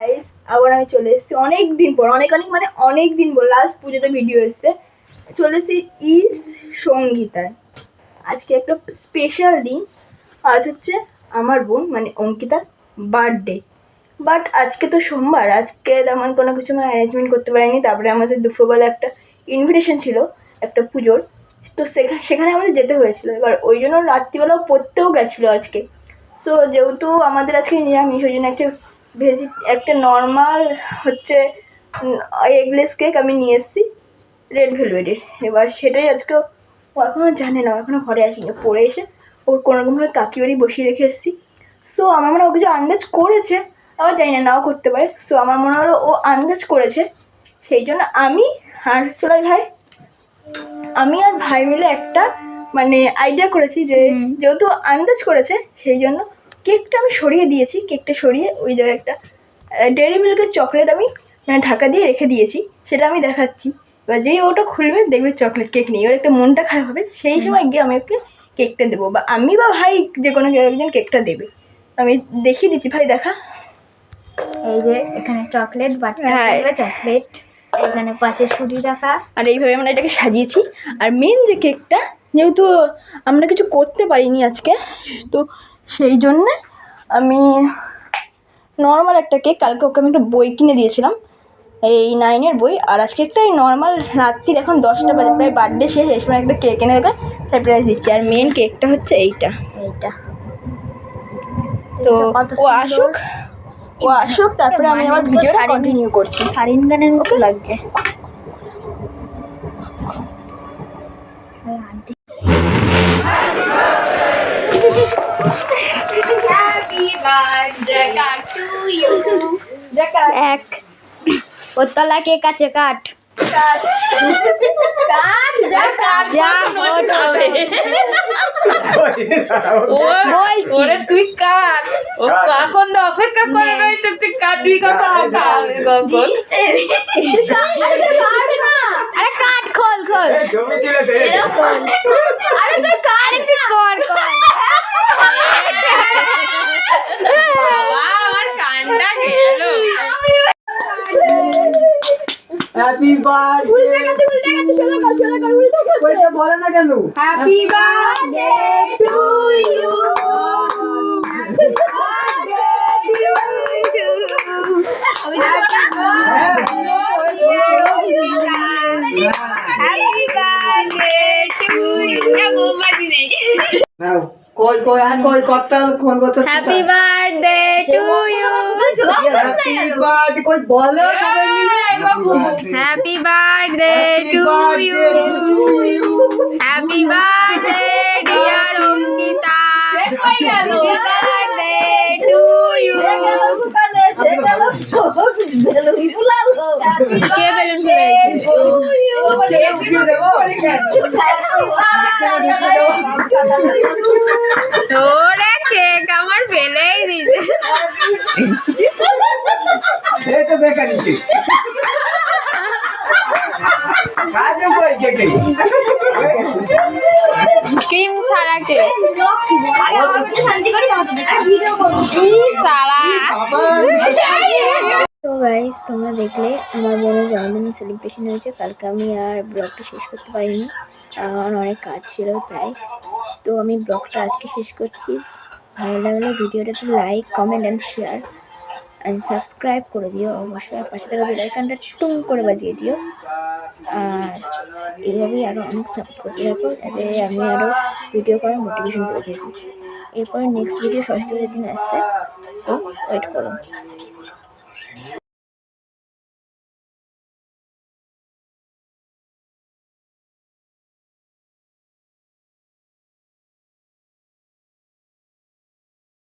Guys আবার আমি চলে এসেছি অনেক দিন পর, অনেক অনেক মানে অনেক দিন পর লাস্ট পুজোতে ভিডিও এসছে। চলে এসেছি ইস সঙ্গীতায়। আজকে একটা স্পেশাল দিন। আজ হচ্ছে আমার বোন মানে অঙ্কিতার বার্থডে বাট আজকে তো সোমবার, আজকে তেমন কোনো কিছু মানে অ্যারেঞ্জমেন্ট করতে পারিনি। তারপরে আমাদের দুপুরবেলা একটা ইনভিটেশন ছিল, একটা পুজোর। তো সেখানে সেখানে আমাদের যেতে হয়েছিল। এবার ওই জন্য রাত্রিবেলাও পড়তেও গেছিল আজকে। সো যেহেতু আমাদের আজকে নিরামিষ, ওই জন্য একটা ভেজি একটা নর্মাল হচ্ছে এগলেস কেক আমি নিয়ে এসেছি রেড ভেলভেটের এবার সেটাই আজকে ও এখনও জানে না এখনও ঘরে আসেনি পড়ে এসে ওর কোনোরকমভাবে কাকি বাড়ি বসিয়ে রেখে এসেছি। সো আমার মনে হয় ও কিছু আন্দাজ করেছে আবার জানি না নাও করতে পারে। সো আমার মনে হলো ও আন্দাজ করেছে সেই জন্য আমি আর চলাই ভাই আমি আর ভাই মিলে একটা মানে আইডিয়া করেছি যে যেহেতু আন্দাজ করেছে সেই জন্য কেকটা আমি সরিয়ে দিয়েছি কেকটা সরিয়ে ওই জায়গায় একটা ডেয়ারি মিল্কের চকলেট আমি মানে ঢাকা দিয়ে রেখে দিয়েছি সেটা আমি দেখাচ্ছি। এবার যেই ওটা খুলবে দেখবে চকলেট কেক নেই। ওর একটা মনটা খারাপ হবে সেই সময় গিয়ে আমি ওকে কেকটা দেবো। বা আমি বা ভাই যে কোনো একজন কেকটা দেবে। আমি দেখিয়ে দিচ্ছি ভাই দেখা। এই যে এখানে চকলেট হ্যাঁ। চকলেট এখানে পাশে ছুরি রাখা। আর এইভাবে আমরা এটাকে সাজিয়েছি। আর মেন যে কেকটা যেহেতু আমরা কিছু করতে পারিনি আজকে তো সেই জন্যে আমি নর্মাল একটা কেক কালকে ওকে আমি একটা বই কিনে দিয়েছিলাম। এই নাইনের বই। আর আজকে একটা এই নর্মাল রাত্রির এখন দশটা বাজে প্রায় বার্থডে শেষ এই সময় একটা কেক এনে ওকে সারপ্রাইজ দিচ্ছি। আর মেন কেকটা হচ্ছে এইটা। এইটা। তো ও আসুক ও আসুক তারপরে আমি আমার ভিডিওটা কন্টিনিউ করছি। শাড়িন গানের মতো লাগছে। এক। ওর তলা কেক আছে কাঠ। যা ওঠ, ওঠ, ওঠ। বলছি। তুই কাট ও কখন অপেক্ষা করে রয়েছে তুই কাটবি কখন? খোল খোল। আরে তুই তুই কর কর। বাবা আমার কানটা গেল হ্যাপি বার্থডে বলে না কেন happy birthday to you happy birthday to you কই কই আর কই কত ফোন করতে happy birthday to you happy birthday কই বলো happy birthday to you happy birthday dear Ankita happy birthday to you K balloon ফেলেছে ওরে কেক আমার ফেলেই দিছে এই তো বেকারি কাজে কই কে কে ক্রিম ছাড়া কেক। সারা। তো গাইস তোমরা দেখলে আমার বোনের জন্মদিন সেলিব্রেশন হয়েছে। কালকে আমি আর ব্লগটা শেষ করতে পারিনি। কারণ অনেক কাজ ছিল তাই তো আমি ব্লগটা আজকে শেষ করছি। ভালো লাগলে ভিডিওটা একটু like comment and share and subscribe করে দিও অবশ্যই। আর পাশে থাকা বেলাইকানটা টুং করে বাজিয়ে দিও। আর এইভাবেই আরও অনেক সাপোর্ট করতে থাকো যাতে আমি আরও ভিডিও করার মোটিভেশন পেয়ে থাকি। এরপরে নেক্সট ভিডিও ষষ্ঠ দিন আসছে, তো ওয়েট করো।